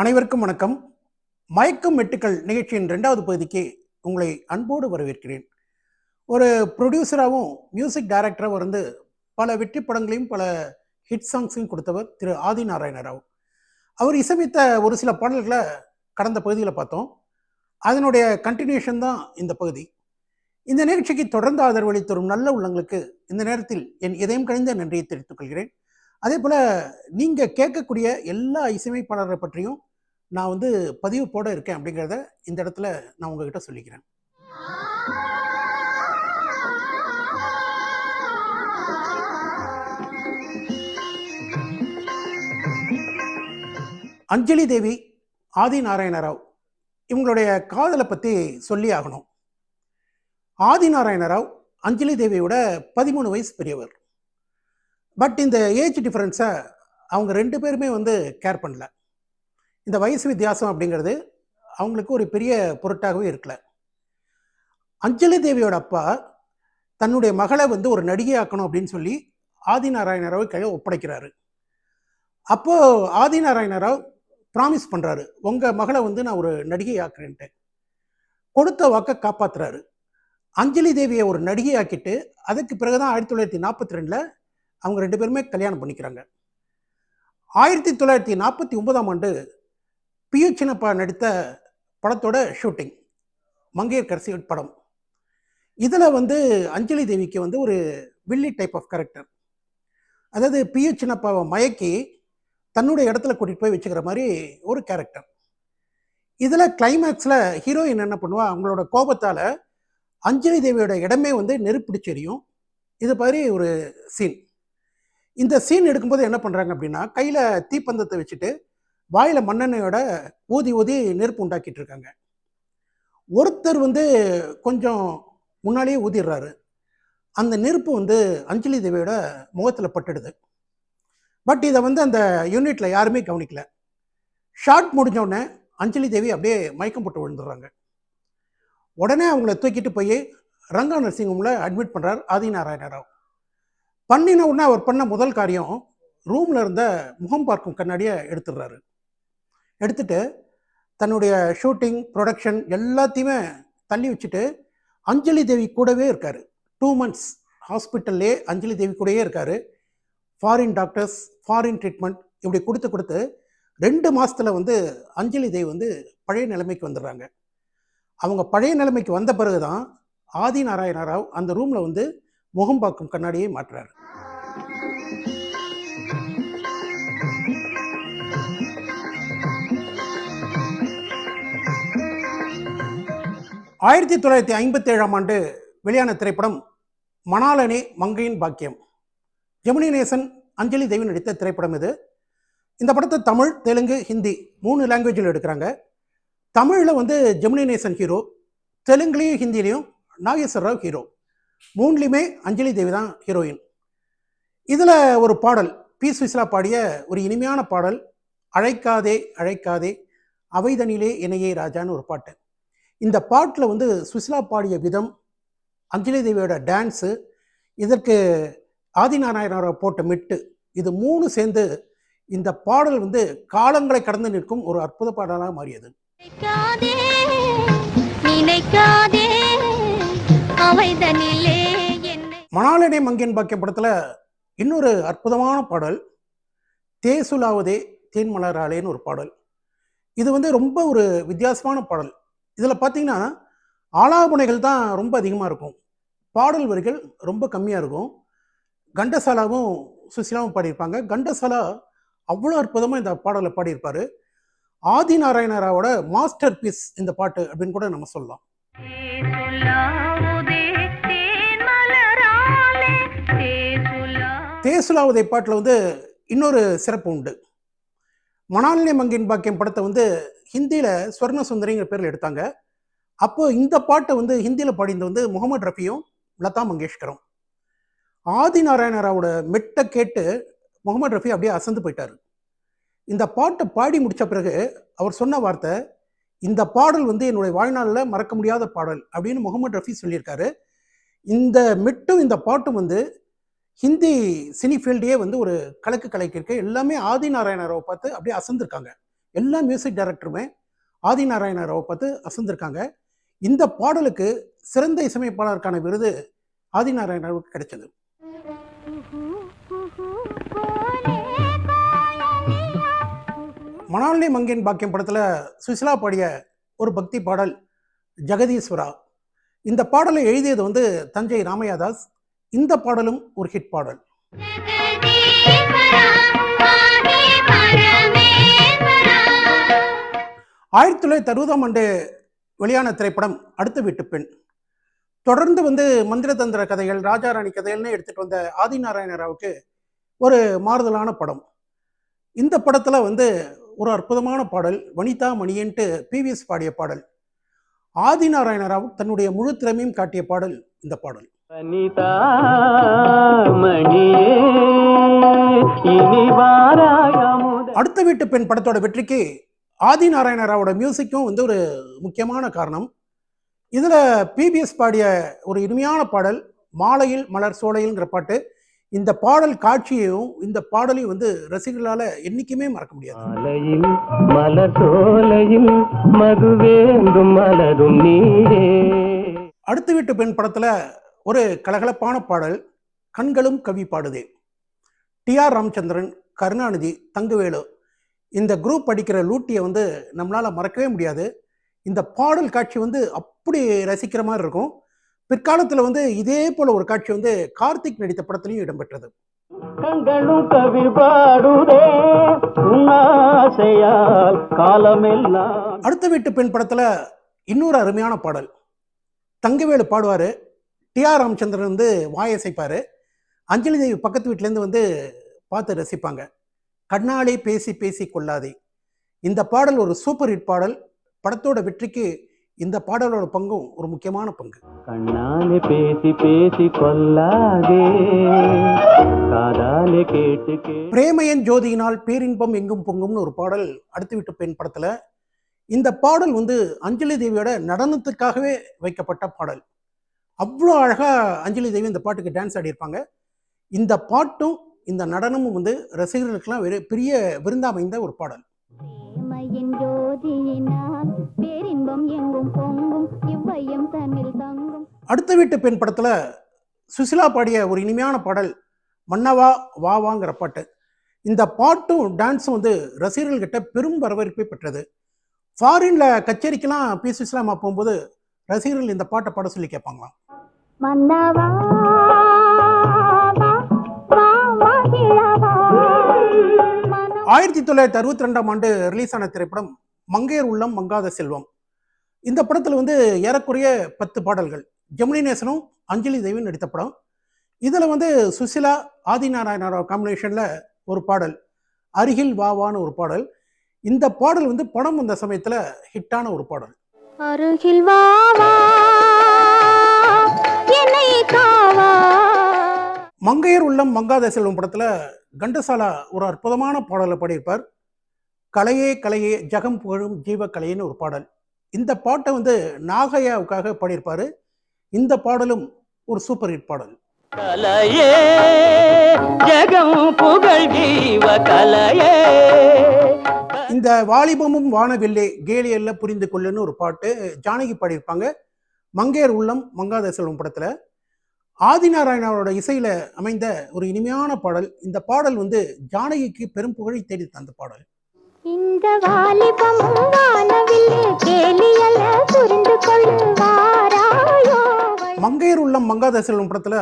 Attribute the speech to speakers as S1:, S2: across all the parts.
S1: அனைவருக்கும் வணக்கம். மயக்கம் மெட்டுக்கள் நிகழ்ச்சியின் ரெண்டாவது பகுதிக்கு உங்களை அன்போடு வரவேற்கிறேன். ஒரு ப்ரொடியூசராகவும் மியூசிக் டைரக்டராகவும் இருந்து பல வெற்றி படங்களையும் பல ஹிட் சாங்ஸையும் கொடுத்தவர் திரு ஆதி நாராயண ராவ் அவர் இசையமைத்த ஒரு சில பாடல்களை கடந்த பகுதியில் பார்த்தோம். அதனுடைய கண்டினியூஷன் தான் இந்த பகுதி. இந்த நிகழ்ச்சிக்கு தொடர்ந்து ஆதரவளி தரும் நல்ல உள்ளங்களுக்கு இந்த நேரத்தில் என் இதயம் கழிந்த நன்றியை தெரிவித்துக் கொள்கிறேன். அதே போல் நீங்கள் கேட்கக்கூடிய எல்லா இசையமைப்பாளரை பற்றியும் நான் வந்து பதிவு போட இருக்கேன் அப்படிங்கிறத இந்த இடத்துல நான் உங்ககிட்ட சொல்லிக்கிறேன். அஞ்சலி தேவி ஆதி நாராயண ராவ் இவங்களுடைய காதலை பற்றி சொல்லி ஆகணும். ஆதி நாராயண ராவ் அஞ்சலி தேவியோட பதிமூணு வயசு பெரியவர். பட் இந்த ஏஜ் டிஃப்ரென்ஸை அவங்க ரெண்டு பேருமே வந்து கேர் பண்ணல. இந்த வயசு வித்தியாசம் அப்படிங்கிறது அவங்களுக்கு ஒரு பெரிய பொருட்டாகவே இருக்கல. அஞ்சலி தேவியோட அப்பா தன்னுடைய மகளை வந்து ஒரு நடிகை ஆக்கணும் அப்படின்னு சொல்லி ஆதி நாராயண கையை ஒப்படைக்கிறாரு. அப்போது ஆதி நாராயணராவ் ப்ராமிஸ் பண்ணுறாரு உங்கள் மகளை வந்து நான் ஒரு நடிகை ஆக்குறேன்ட்டு கொடுத்த வாக்கை காப்பாற்றுறாரு அஞ்சலி தேவியை ஒரு நடிகை ஆக்கிட்டு அதுக்கு பிறகு தான் ஆயிரத்தி தொள்ளாயிரத்தி நாற்பத்தி ரெண்டில் அவங்க ரெண்டு பேருமே கல்யாணம் பண்ணிக்கிறாங்க. ஆயிரத்தி தொள்ளாயிரத்தி நாற்பத்தி ஒன்பதாம் ஆண்டு பியு சின்னப்பா நடித்த படத்தோட ஷூட்டிங். மங்கையர்கரசி படம். இதில் வந்து அஞ்சலி தேவிக்கு வந்து ஒரு வில்லி டைப் ஆஃப் கேரக்டர் அதாவது பியு சின்னப்பாவை மயக்கி தன்னுடைய இடத்துல கூட்டிகிட்டு போய் வச்சுக்கிற மாதிரி ஒரு கேரக்டர் இதில் கிளைமேக்ஸில் ஹீரோயின் என்ன பண்ணுவா? அவங்களோட கோபத்தால் அஞ்சலி தேவியோட இடமே வந்து நெருப்பிடிச்செறியும் இது மாதிரி ஒரு சீன் இந்த சீன் எடுக்கும்போது என்ன பண்ணுறாங்க அப்படின்னா கையில் தீப்பந்தத்தை வச்சுட்டு வாயில் மண்ணெண்ணையோட ஊதி ஊதி நெருப்பு உண்டாக்கிட்டு இருக்காங்க ஒருத்தர் வந்து கொஞ்சம் முன்னாலேயே ஊதிடுறாரு அந்த நெருப்பு வந்து அஞ்சலி தேவியோட முகத்தில் பட்டுடுது. பட் இதை வந்து அந்த யூனிட்டில் யாருமே கவனிக்கல. ஷார்ட் முடிஞ்சோடனே அஞ்சலி தேவி அப்படியே மயக்கம் போட்டு விழுந்துடுறாங்க. உடனே அவங்கள தூக்கிட்டு போய் ரங்கா நர்சிங் ஹோமில் அட்மிட் பண்ணுறார் ஆதி நாராயண ராவ். பண்ணின உடனே அவர் பண்ண முதல் காரியம் ரூமில் இருந்த முகம் பார்க்கும் கண்ணாடியை எடுத்துடுறாரு. எடுத்துட்டு தன்னுடைய ஷூட்டிங் ப்ரொடக்ஷன் எல்லாத்தையுமே தள்ளி வச்சுட்டு அஞ்சலி தேவி கூடவே இருக்கார். டூ மந்த்ஸ் ஹாஸ்பிட்டல்லே அஞ்சலி தேவி கூடயே இருக்கார். ஃபாரின் டாக்டர்ஸ் ஃபாரின் ட்ரீட்மெண்ட் இப்படி கொடுத்து கொடுத்து ரெண்டு மாதத்தில் வந்து அஞ்சலி தேவி வந்து பழைய நிலைமைக்கு வந்துடுறாங்க. அவங்க பழைய நிலைமைக்கு வந்த பிறகு தான் ஆதி நாராயண ராவ் அந்த ரூமில் வந்து முகம் பார்க்கும் கண்ணாடியை மாற்றுறாரு. ஆயிரத்தி தொள்ளாயிரத்தி ஐம்பத்தி ஏழாம் ஆண்டு வெளியான திரைப்படம் மணாலனே மங்கையின் பாக்கியம். ஜெமினி நேசன் அஞ்சலி தேவி நடித்த திரைப்படம் இது. இந்த படத்தை தமிழ் தெலுங்கு ஹிந்தி மூணு லாங்குவேஜில் எடுக்கிறாங்க. தமிழில் வந்து ஜெமினி நேசன் ஹீரோ தெலுங்குலேயும் ஹிந்திலையும் நாகேஸ்வர ராவ் ஹீரோ மூணுலேயுமே அஞ்சலி தேவி தான் ஹீரோயின் இதில் ஒரு பாடல் பி சுவிஸ்லா பாடிய ஒரு இனிமையான பாடல் அழைக்காதே அழைக்காதே அவைதனிலே இணையே ராஜான்னு ஒரு பாட்டு. இந்த பாட்டில் வந்து சுவிஸ்லா பாடிய விதம் அஞ்சலி தேவியோட டான்ஸு இதற்கு ஆதிநாராயணராவ் போட்ட மெட்டு இது மூணு சேர்ந்து இந்த பாடல் வந்து காலங்களை கடந்து நிற்கும் ஒரு அற்புத பாடலாக மாறியது. மணாலனே மங்கேன் பாக்கியம் படத்தில் இன்னொரு அற்புதமான பாடல் தேசுலாவதே தேன் மலராலேன்னு ஒரு பாடல். இது வந்து ரொம்ப ஒரு வித்தியாசமான பாடல். இதில் பார்த்தீங்கன்னா ஆலாபனைகள் தான் ரொம்ப அதிகமாக இருக்கும். பாடல் வரிகள் ரொம்ப கம்மியாக இருக்கும். கண்டசாலாவும் சுசிலாவும் பாடியிருப்பாங்க. கண்டசாலா அவ்வளோ அற்புதமாக இந்த பாடலை பாடியிருப்பார். ஆதி நாராயணராவோட மாஸ்டர் பீஸ் இந்த பாட்டு அப்படின்னு கூட நம்ம சொல்லலாம்.
S2: தேசுலாவுதே
S1: பாட்டில் வந்து இன்னொரு சிறப்பு உண்டு. மணாலினி மங்கின் பாக்கியம் படத்தை வந்து ஹிந்தியில் ஸ்வர்ண சுந்தரிங்கிற பேரில் எடுத்தாங்க. அப்போ இந்த பாட்டை வந்து ஹிந்தியில் பாடினது வந்து முகமது ரஃபியும் லதா மங்கேஷ்கரும். ஆதி நாராயணராவோட மெட்டை கேட்டு முகமது ரஃபி அப்படியே அசந்து போயிட்டார். இந்த பாட்டை பாடி முடித்த பிறகு அவர் சொன்ன வார்த்தை இந்த பாடல் வந்து என்னுடைய வாழ்நாளில் மறக்க முடியாத பாடல் அப்படின்னு முகமது ரஃபி சொல்லியிருக்காரு. இந்த மெட்டும் இந்த பாட்டும் வந்து ஹிந்தி சினி ஃபீல்டையே வந்து ஒரு கலக்கு கலக்கிருக்கு எல்லாமே ஆதி நாராயணராவை பார்த்து அப்படியே அசந்திருக்காங்க. எல்லா மியூசிக் டைரக்டருமே ஆதிநாராயண ராவை பார்த்து அசந்திருக்காங்க. இந்த பாடலுக்கு சிறந்த இசையமைப்பாளருக்கான விருது ஆதி நாராயணராவுக்கு கிடைச்சது. மணாலினி மங்கேன் பாக்கியம் படத்தில் சுசிலா பாடிய ஒரு பக்தி பாடல் ஜெகதீஸ்வரா. இந்த பாடலை எழுதியது வந்து தஞ்சை ராமையாதாஸ் இந்த பாடலும் ஒரு ஹிட் பாடல். ஆயிரத்தி தொள்ளாயிரத்தி அறுபதாம் ஆண்டு வெளியான திரைப்படம் அடுத்த வீட்டு பெண். தொடர்ந்து வந்து மந்திரதந்திர கதைகள் ராஜாராணி கதைகள்னு எடுத்துகிட்டு வந்த ஆதிநாராயண ராவுக்கு ஒரு மாறுதலான படம். இந்த படத்தில் வந்து ஒரு அற்புதமான பாடல் வனிதா மணியன்ட்டு பிவிஎஸ் பாடிய பாடல். ஆதிநாராயண ராவ் தன்னுடைய முழு திறமையும் காட்டிய பாடல் இந்த பாடல்.
S3: மணியே இனி
S1: அடுத்த வீட்டு பெண் படத்தோட வெற்றிக்கு ஆதி நாராயண ராவோட மியூசிக்கும் வந்து ஒரு முக்கியமான காரணம். இதில் பிபிஎஸ் பாடிய ஒரு இனிமையான பாடல் மாலையில் மலர் சோலையில்ங்கிற பாட்டு. இந்த பாடல் காட்சியையும் இந்த பாடலையும் வந்து ரசிகர்களால் என்றைக்குமே மறக்க முடியாது.
S3: மாலையில் மலர் சோலையில் மதுவேந்தும் மலரும் நீரே.
S1: அடுத்த வீட்டு பெண் படத்தில் ஒரு கலகலப்பான பாடல் கண்களும் கவி பாடுதே. டிஆர் ராமச்சந்திரன் கருணாநிதி தங்கவேலு இந்த குரூப் படிக்கிற லூட்டியை வந்து நம்மளால் மறக்கவே முடியாது. இந்த பாடல் காட்சி வந்து அப்படி ரசிக்கிற மாதிரி இருக்கும். பிற்காலத்தில் வந்து இதே போல் ஒரு காட்சி வந்து கார்த்திக் நடித்த படத்துலையும் இடம்பெற்றது.
S3: கண்களும் கவி பாடுதே
S1: அடுத்த வீட்டு பெண் படத்தில் இன்னொரு அருமையான பாடல். தங்கவேலு பாடுவார் டிஆர் ராமச்சந்திரன் வந்து வாயசைப்பார் அஞ்சலி தேவி பக்கத்து வீட்டிலேருந்து வந்து பார்த்து ரசிப்பாங்க. கண்ணாலே பேசி பேசி கொள்ளாதே. இந்த பாடல் ஒரு சூப்பர் ஹிட் பாடல். படத்தோட வெற்றிக்கு இந்த பாடலோட பங்கும் ஒரு முக்கியமான பங்கு.
S3: கண்ணாலே பேசி பேசி காதாலே கேட்டு கேட்டு
S1: பிரேமையன் ஜோதியினால் பேரின்பம் எங்கும் பொங்கும்னு ஒரு பாடல் அடுத்து விட்டு பெண் படத்தில். இந்த பாடல் வந்து அஞ்சலி தேவியோட நடனத்துக்காகவே வைக்கப்பட்ட பாடல். அவ்வளோ அழகாக அஞ்சலி தேவி இந்த பாட்டுக்கு டான்ஸ் ஆடியிருப்பாங்க. இந்த பாட்டும் இந்த நடனமும் வந்து ரசிகர்களுக்கெல்லாம் வெறு பெரிய விருந்தாமைந்த ஒரு பாடல். அடுத்த வீட்டு பெண் படத்தில் சுசிலா பாடிய ஒரு இனிமையான பாடல் மன்னவா வா வாங்கிற பாட்டு. இந்த பாட்டும் டான்ஸும் வந்து ரசிகர்கள்கிட்ட பெரும் வரவேற்பை பெற்றது. ஃபாரினில் கச்சேரிக்கெல்லாம் பி. சுசிலாமா போகும்போது ரசிகர்கள் இந்த பாட்டை பாட சொல்லி கேட்பாங்களாம்.
S2: மன்னவா
S1: ஆயிரத்தி தொள்ளாயிரத்தி அறுபத்தி ரெண்டாம் ஆண்டு ரிலீஸ் ஆன திரைப்படம் மங்கையர் உள்ளம் மங்காத செல்வம். இந்த படத்தில் வந்து ஏறக்குறைய பத்து பாடல்கள். ஜெமினி நேசனும் அஞ்சலி தேவியும் நடித்த படம். இதில் வந்து சுசிலா ஆதிநாராயண ராவ் காம்பினேஷனில் ஒரு பாடல் அருகில் வா வான்னு ஒரு பாடல். இந்த பாடல் வந்து படம் வந்த சமயத்தில் ஹிட்டான ஒரு பாடல்.
S2: அருகில் வா வா. என்னை காவா
S1: மங்கையர் உள்ளம் மங்காத செல்வம் படத்தில் கண்டசாலா ஒரு அற்புதமான பாடலை பாடியிருப்பார். கலையே கலையே ஜகம் புகழும் ஜீவ கலையேன்னு ஒரு பாடல். இந்த பாட்டை வந்து நாகையாவுக்காக பாடியிருப்பார். இந்த பாடலும் ஒரு சூப்பர் ஹிட் பாடல்.
S3: கலையே ஜெகம் புகழ் ஜீவ கலையே
S1: இந்த வாலிபமும் வானவில்லே கேலியல்ல புரிந்து கொள்ளுன்னு ஒரு பாட்டு ஜானகி பாடியிருப்பாங்க. மங்கையர் உள்ளம் மங்காத செல்வம் படத்தில். ஆதிநாராயணாவோட இசையில் அமைந்த ஒரு இனிமையான பாடல். இந்த பாடல் வந்து ஜானகிக்கு பெரும் புகழை தேடி தந்த பாடல்.
S2: இந்த
S1: மங்கையர் உள்ளம் மங்காத செல்வம் படத்தில்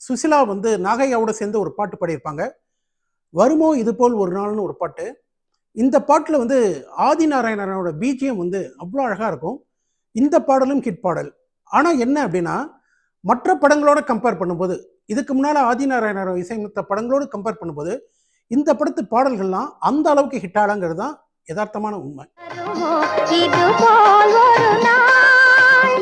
S1: சுசிலா வந்து நாகையாவோட சேர்ந்து ஒரு பாட்டு பாடியிருப்பாங்க. வருமோ இது போல் ஒரு நாள்னு ஒரு பாட்டு. இந்த பாட்டில் வந்து ஆதிநாராயணனோட பிஜிஎம் வந்து அவ்வளோ அழகாக இருக்கும். இந்த பாடலும் ஹிட் பாடல். ஆனால் என்ன அப்படின்னா மற்ற படங்களோட கம்பேர் பண்ணும்போது இதுக்கு முன்னால் ஆதிநாராயணன் இசையமைத்த படங்களோடு கம்பேர் பண்ணும்போது இந்த படத்து பாடல்கள்லாம் அந்த அளவுக்கு ஹிட் ஆகலங்கிறது தான் யதார்த்தமான உண்மை.
S2: வருமோ இது போல் ஒரு நாள்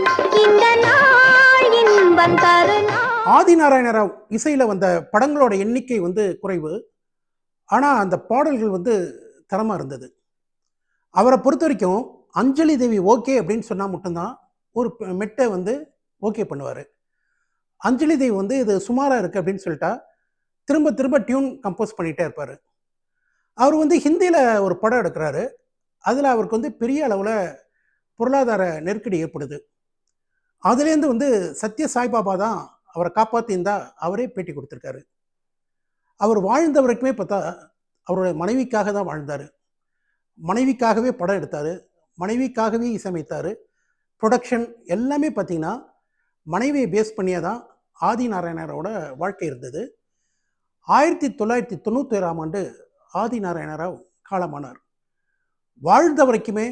S2: இந்த நாள் இன்பம் தருநாள்.
S1: ஆதிநாராயண ராவ் இசையில் வந்த படங்களோட எண்ணிக்கை வந்து குறைவு. ஆனால் அந்த பாடல்கள் வந்து தரமாக இருந்தது. அவரை பொறுத்த வரைக்கும் அஞ்சலி தேவி ஓகே அப்படின்னு சொன்னால் மட்டும்தான் ஒரு மெட்டை வந்து ஓகே பண்ணுவார். அஞ்சலி தேவ் வந்து இது சுமாராக இருக்குது அப்படின்னு சொல்லிட்டா திரும்ப திரும்ப டியூன் கம்போஸ் பண்ணிகிட்டே இருப்பார். அவர் வந்து ஹிந்தியில் ஒரு படம் எடுக்கிறாரு. அதில் அவருக்கு வந்து பெரிய அளவில் பொருளாதார நெருக்கடி ஏற்படுது. அதுலேருந்து வந்து சத்ய சாய்பாபா தான் அவரை காப்பாற்றியிருந்தா அவரே பேட்டி கொடுத்துருக்காரு. அவர் வாழ்ந்த வரைக்குமே பார்த்தா அவருடைய மனைவிக்காக தான் வாழ்ந்தார். மனைவிக்காகவே படம் எடுத்தார். மனைவிக்காகவே இசையமைத்தார். ப்ரொடக்ஷன் எல்லாமே பார்த்தீங்கன்னா மனைவியை பேஸ் பண்ணியே தான் ஆதி நாராயணரோட வாழ்க்கை இருந்தது. ஆயிரத்தி தொள்ளாயிரத்தி தொண்ணூற்றி ஆண்டு ஆதி நாராயணராவ் காலமானார். வாழ்ந்த வரைக்குமே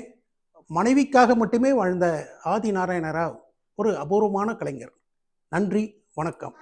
S1: மனைவிக்காக மட்டுமே வாழ்ந்த ஆதி நாராயணராவ் ஒரு அபூர்வமான கலைஞர். நன்றி வணக்கம்.